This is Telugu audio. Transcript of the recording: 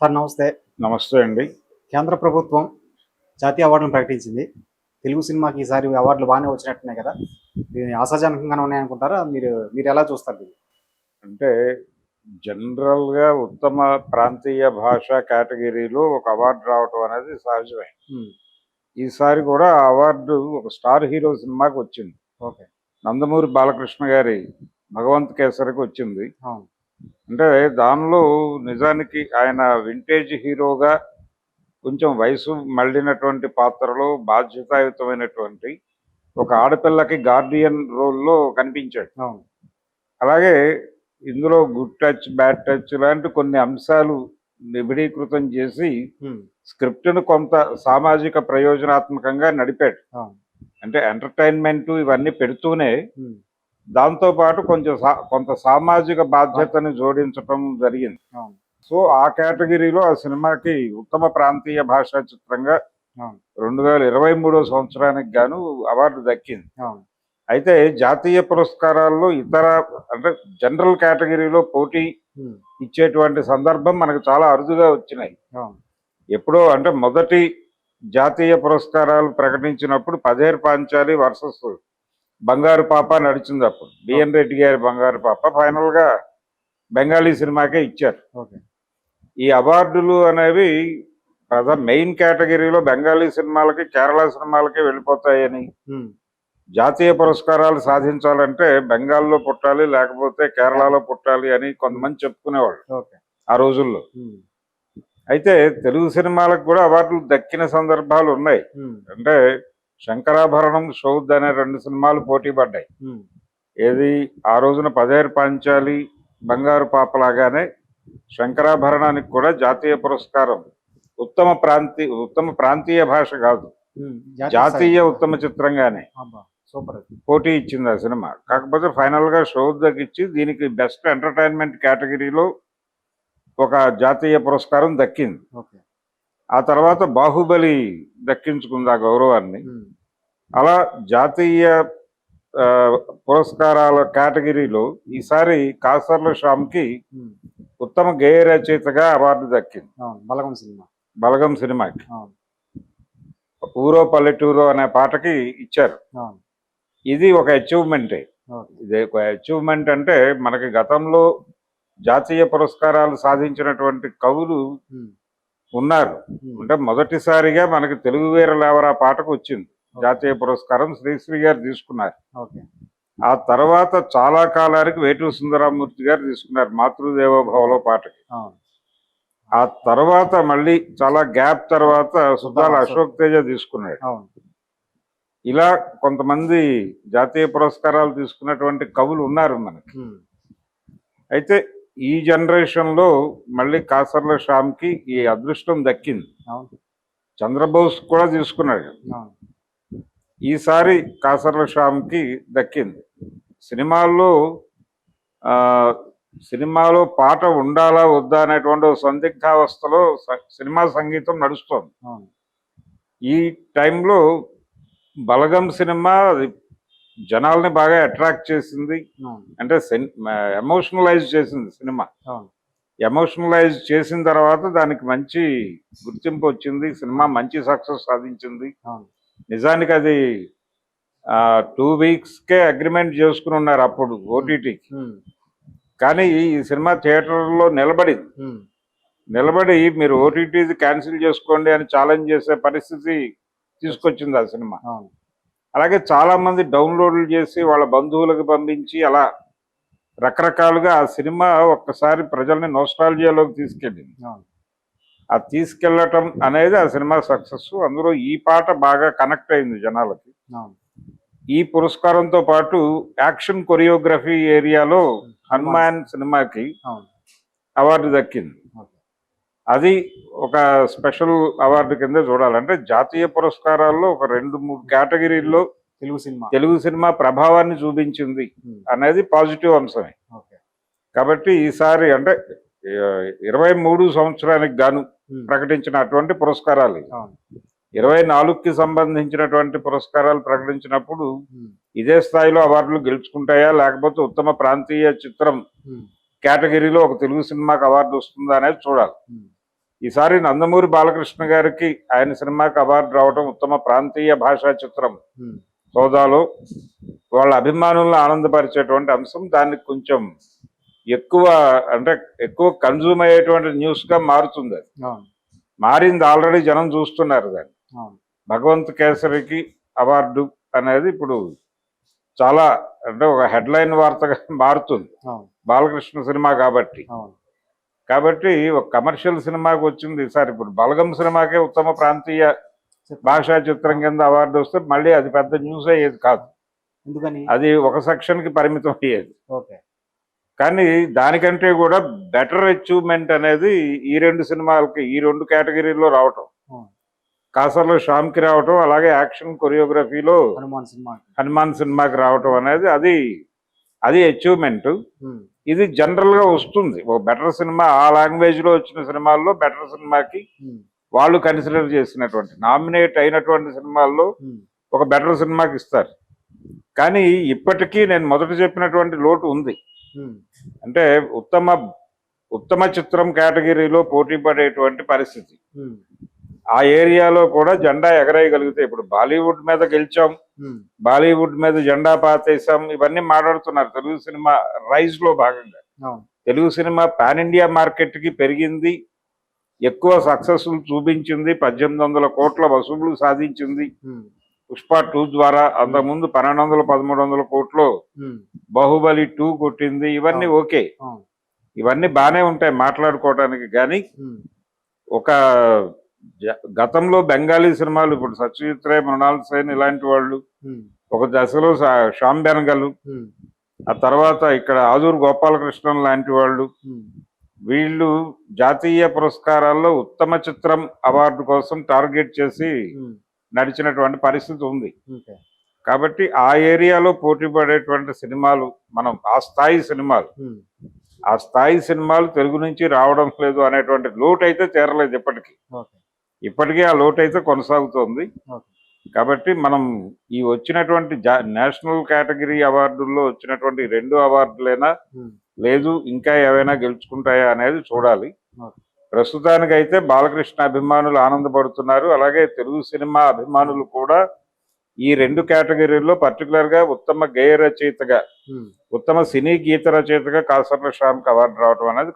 సార్ నమస్తే. నమస్తే అండి. కేంద్ర ప్రభుత్వం జాతీయ అవార్డులను ప్రకటించింది. తెలుగు సినిమాకి ఈసారి అవార్డులు బాగానే వచ్చినట్టున్నాయి కదా. దీని ఆశాజనకంగానే ఉన్నాయనుకుంటారా? మీరు మీరు ఎలా చూస్తారు దీన్ని? అంటే జనరల్గా ఉత్తమ ప్రాంతీయ భాష కేటగిరీలో ఒక అవార్డు రావటం అనేది సహజమే. ఈసారి కూడా అవార్డు ఒక స్టార్ హీరో సినిమాకి వచ్చింది. ఓకే. నందమూరి బాలకృష్ణ గారి భగవంత్ కేసరికి వచ్చింది. అవును. అంటే దానిలో నిజానికి ఆయన వింటేజ్ హీరోగా కొంచెం వయసు మళ్ళినటువంటి పాత్రలో బాధ్యతాయుతమైనటువంటి ఒక ఆడపిల్లకి గార్డియన్ రోల్లో కనిపించాడు. అలాగే ఇందులో గుడ్ టచ్ బ్యాడ్ టచ్ లాంటి కొన్ని అంశాలు నిబిడీకృతం చేసి స్క్రిప్ట్ను కొంత సామాజిక ప్రయోజనాత్మకంగా నడిపాడు. అంటే ఎంటర్టైన్మెంట్ ఇవన్నీ పెడుతూనే ఉమ్, దాంతో పాటు కొంచెం కొంత సామాజిక బాధ్యతని జోడించటం జరిగింది. సో ఆ కేటగిరీలో ఆ సినిమాకి ఉత్తమ ప్రాంతీయ భాషా చిత్రంగా రెండు వేల ఇరవై మూడో సంవత్సరానికి గాను అవార్డు దక్కింది. అయితే జాతీయ పురస్కారాల్లో ఇతర అంటే జనరల్ కేటగిరీలో పోటీ ఇచ్చేటువంటి సందర్భం మనకు చాలా అరుదుగా వచ్చినాయి. ఎప్పుడో అంటే మొదటి జాతీయ పురస్కారాలు ప్రకటించినప్పుడు పదేరు పాంచాలి వర్సెస్ బంగారు పాప నడిచింది అప్పుడు. బిఎన్ రెడ్డి గారి బంగారు పాప ఫైనల్గా బెంగాలీ సినిమాకే ఇచ్చారు. ఓకే. ఈ అవార్డులు అనేవి ప్రధాన మెయిన్ కేటగిరీలో బెంగాలీ సినిమాలకి కేరళ సినిమాలకి వెళ్ళిపోతాయని జాతీయ పురస్కారాలు సాధించాలంటే బెంగాల్లో పుట్టాలి లేకపోతే కేరళలో పుట్టాలి అని కొంతమంది చెప్పుకునేవాళ్ళు ఓకే. ఆ రోజుల్లో. అయితే తెలుగు సినిమాలకు కూడా అవార్డులు దక్కిన సందర్భాలు ఉన్నాయి. అంటే శంకరాభరణం షౌద్ అనే రెండు సినిమాలు పోటీ పడ్డాయి. ఏది ఆ రోజున పదేరు పాంచాలి బంగారు పాపలాగానే శంకరాభరణానికి కూడా జాతీయ పురస్కారం. ఉత్తమ ప్రాంతీయ ఉత్తమ ప్రాంతీయ భాష కాదు. జాతీయ. ఉత్తమ చిత్రంగానే సూపర్ పోటీ ఇచ్చింది ఆ సినిమా. కాకపోతే ఫైనల్గా షో దక్కిచ్చి దీనికి బెస్ట్ ఎంటర్టైన్మెంట్ కేటగిరీలో ఒక జాతీయ పురస్కారం దక్కింది. ఓకే. ఆ తర్వాత బాహుబలి దక్కించుకుంది ఆ గౌరవాన్ని. అలా జాతీయ పురస్కారాల కేటగిరీలో ఈసారి కాసర్ల శ్యామ్కి ఉత్తమ గేయ రచయితగా అవార్డు దక్కింది. బలగం సినిమా. బలగం సినిమాకి. ఊరో పల్లెటూరో అనే పాటకి ఇచ్చారు. ఇది ఒక అచీవ్మెంటే. ఇది ఒక అచీవ్మెంట్ అంటే మనకి గతంలో జాతీయ పురస్కారాలు సాధించినటువంటి కవులు ఉన్నారు. అంటే మొదటిసారిగా మనకి తెలుగు వీర లేవరా పాటకు వచ్చింది. జాతీయ పురస్కారం శ్రీశ్రీ గారు తీసుకున్నారు. ఓకే. ఆ తర్వాత చాలా కాలానికి వేటూరు సుందరమూర్తి గారు తీసుకున్నారు మాతృదేవోభవలో పాటకి. ఆ. తర్వాత మళ్ళీ చాలా గ్యాప్ తర్వాత సుద్దాల సుద్దాల అశోక్ తేజ తీసుకున్నాడు. ఇలా కొంతమంది జాతీయ పురస్కారాలు తీసుకున్నటువంటి కవులు ఉన్నారు మనకి. అయితే ఈ జనరేషన్లో మళ్ళీ కాసర్ల శ్యామ్కి ఈ అదృష్టం దక్కింది. చంద్రబోస్ కూడా తీసుకున్నాడు. ఈసారి కాసర్ల శ్యామ్కి దక్కింది. సినిమాల్లో ఆ, సినిమాలో పాట ఉండాలా వద్దా అనేటువంటి సందిగ్ధావస్థలో సినిమా సంగీతం నడుస్తోంది. ఈ టైంలో బలగం సినిమా అది జనాల్ని బాగా అట్రాక్ట్ చేసింది. అంటే ఎమోషనలైజ్ చేసింది సినిమా. ఎమోషనలైజ్ చేసిన తర్వాత దానికి మంచి గుర్తింపు వచ్చింది. సినిమా మంచి సక్సెస్ సాధించింది. నిజానికి అది టూ వీక్స్కే అగ్రిమెంట్ చేసుకుని ఉన్నారు అప్పుడు ఓటీటీకి ఉమ్, కానీ ఈ సినిమా థియేటర్లో నిలబడింది. నిలబడి మీరు ఓటీటీ క్యాన్సిల్ చేసుకోండి అని ఛాలెంజ్ చేసే పరిస్థితి తీసుకొచ్చింది ఆ సినిమా. అలాగే చాలా మంది డౌన్లోడ్లు చేసి వాళ్ళ బంధువులకు పంపించి అలా రకరకాలుగా ఆ సినిమా ఒక్కసారి ప్రజల్ని నోస్టాలజియాలోకి తీసుకెళ్ళింది. ఆ తీసుకెళ్ళటం అనేది ఆ సినిమా సక్సెస్. అందులో ఈ పాట బాగా కనెక్ట్ అయింది జనాలకి. ఈ పురస్కారంతో పాటు యాక్షన్ కొరియోగ్రఫీ ఏరియాలో హనుమాన్ సినిమాకి అవార్డు దక్కింది. అది ఒక స్పెషల్ అవార్డు కింద చూడాలంటే జాతీయ పురస్కారాల్లో ఒక రెండు మూడు కేటగిరీల్లో తెలుగు సినిమా. తెలుగు సినిమా ప్రభావాన్ని చూపించింది ఉమ్, అనేది పాజిటివ్ అంశమే. కాబట్టి ఈసారి అంటే ఇరవై మూడు సంవత్సరానికి గాను ఉమ్, ప్రకటించినటువంటి పురస్కారాలు ఇరవై నాలుగుకి సంబంధించినటువంటి పురస్కారాలు ప్రకటించినప్పుడు ఉమ్, ఇదే స్థాయిలో అవార్డులు గెలుచుకుంటాయా లేకపోతే ఉత్తమ ప్రాంతీయ చిత్రం కేటగిరీలో ఒక తెలుగు సినిమాకి అవార్డు వస్తుందా అనేది చూడాలి. ఈసారి నందమూరి బాలకృష్ణ గారికి ఆయన సినిమాకి అవార్డు రావడం ఉత్తమ ప్రాంతీయ భాషా చిత్రం. హోదాలో వాళ్ళ అభిమానులను ఆనందపరిచేటువంటి అంశం. దానికి కొంచెం ఎక్కువ అంటే ఎక్కువ కన్జ్యూమ్ అయ్యేటువంటి న్యూస్గా మారుతుంది అది. మారింది ఆల్రెడీ జనం చూస్తున్నారు దాన్ని. భగవంత్ కేసరికి అవార్డు అనేది ఇప్పుడు చాలా అంటే ఒక హెడ్లైన్ వార్తగా మారుతుంది. బాలకృష్ణ సినిమా కాబట్టి. కాబట్టి ఒక కమర్షియల్ సినిమాకి వచ్చింది సార్ ఇప్పుడు బలగం సినిమాకే ఉత్తమ ప్రాంతీయ భాషా చిత్రం కింద అవార్డు వస్తే మళ్ళీ అది పెద్ద న్యూస్ అయ్యేది కాదు. ఎందుకని? అది ఒక సెక్షన్కి పరిమితం అయ్యేది. ఓకే. కానీ దానికంటే కూడా బెటర్ అచీవ్మెంట్ అనేది ఈ రెండు సినిమాలకి ఈ రెండు కేటగిరీలో రావటం. కాసర్లో శ్యామ్కి రావటం అలాగే యాక్షన్ కొరియోగ్రఫీలో హనుమాన్ సినిమా హనుమాన్ సినిమాకి రావటం అనేది అది అది అచీవ్మెంట్. ఇది జనరల్గా వస్తుంది. ఒక బెటర్ సినిమా ఆ లాంగ్వేజ్లో వచ్చిన సినిమాల్లో బెటర్ సినిమాకి వాళ్ళు కన్సిడర్ చేసినటువంటి నామినేట్ అయినటువంటి సినిమాల్లో ఒక బెటర్ సినిమాకి ఇస్తారు. కానీ ఇప్పటికీ నేను మొదట చెప్పినటువంటి లోటు ఉంది. అంటే ఉత్తమ ఉత్తమ చిత్రం కేటగిరీలో పోటీ పడేటువంటి పరిస్థితి. ఆ ఏరియాలో కూడా జెండా ఎగరేయగలిగితే ఇప్పుడు బాలీవుడ్ మీద గెలిచాం బాలీవుడ్ మీద జెండా పాతేసాం ఇవన్నీ మాట్లాడుతున్నారు. తెలుగు సినిమా రైజ్లో భాగంగా. తెలుగు సినిమా పాన్ ఇండియా మార్కెట్కి పెరిగింది ఎక్కువ సక్సెస్ఫుల్ చూపించింది పద్దెనిమిది వందల కోట్ల వసూళ్ళు సాధించింది. పుష్ప టూ ద్వారా అంతకుముందు పన్నెండు వందల పదమూడు వందల కోట్లు బాహుబలి టూ కొట్టింది. ఇవన్నీ ఓకే. ఇవన్నీ బాగానే ఉంటాయి మాట్లాడుకోవడానికి కానీ ఒక గతంలో బెంగాలీ సినిమాలు ఇప్పుడు సత్యజిత్ రే మృణాల్ సేన్ ఇలాంటి వాళ్ళు ఒక దశలో శ్యామ్ బెనగల్ ఆ తర్వాత ఇక్కడ ఆదూరు గోపాలకృష్ణన్ లాంటి వాళ్ళు వీళ్ళు జాతీయ పురస్కారాల్లో ఉత్తమ చిత్రం అవార్డు కోసం టార్గెట్ చేసి నడిచినటువంటి పరిస్థితి ఉంది. కాబట్టి ఆ ఏరియాలో పోటీ పడేటువంటి సినిమాలు మనం ఆ స్థాయి సినిమాలు ఆ స్థాయి సినిమాలు తెలుగు నుంచి రావడం లేదు అనేటువంటి లోటు అయితే తీరలేదు ఇప్పటికీ. ఇప్పటికీ ఆ లోటు అయితే కొనసాగుతోంది కాబట్టి మనం ఈ వచ్చినటువంటి నేషనల్ కేటగిరీ అవార్డుల్లో వచ్చినటువంటి రెండు అవార్డులైనా లేదు ఇంకా ఏవైనా గెలుచుకుంటాయా అనేది చూడాలి. ప్రస్తుతానికైతే బాలకృష్ణ అభిమానులు ఆనందపడుతున్నారు. అలాగే తెలుగు సినిమా అభిమానులు కూడా ఈ రెండు కేటగిరీల్లో పర్టికులర్గా ఉత్తమ గేయ రచయితగా. ఉత్తమ సినీ గీత రచయితగా కాసర్ల శ్యామ్కి అవార్డు రావడం అనేది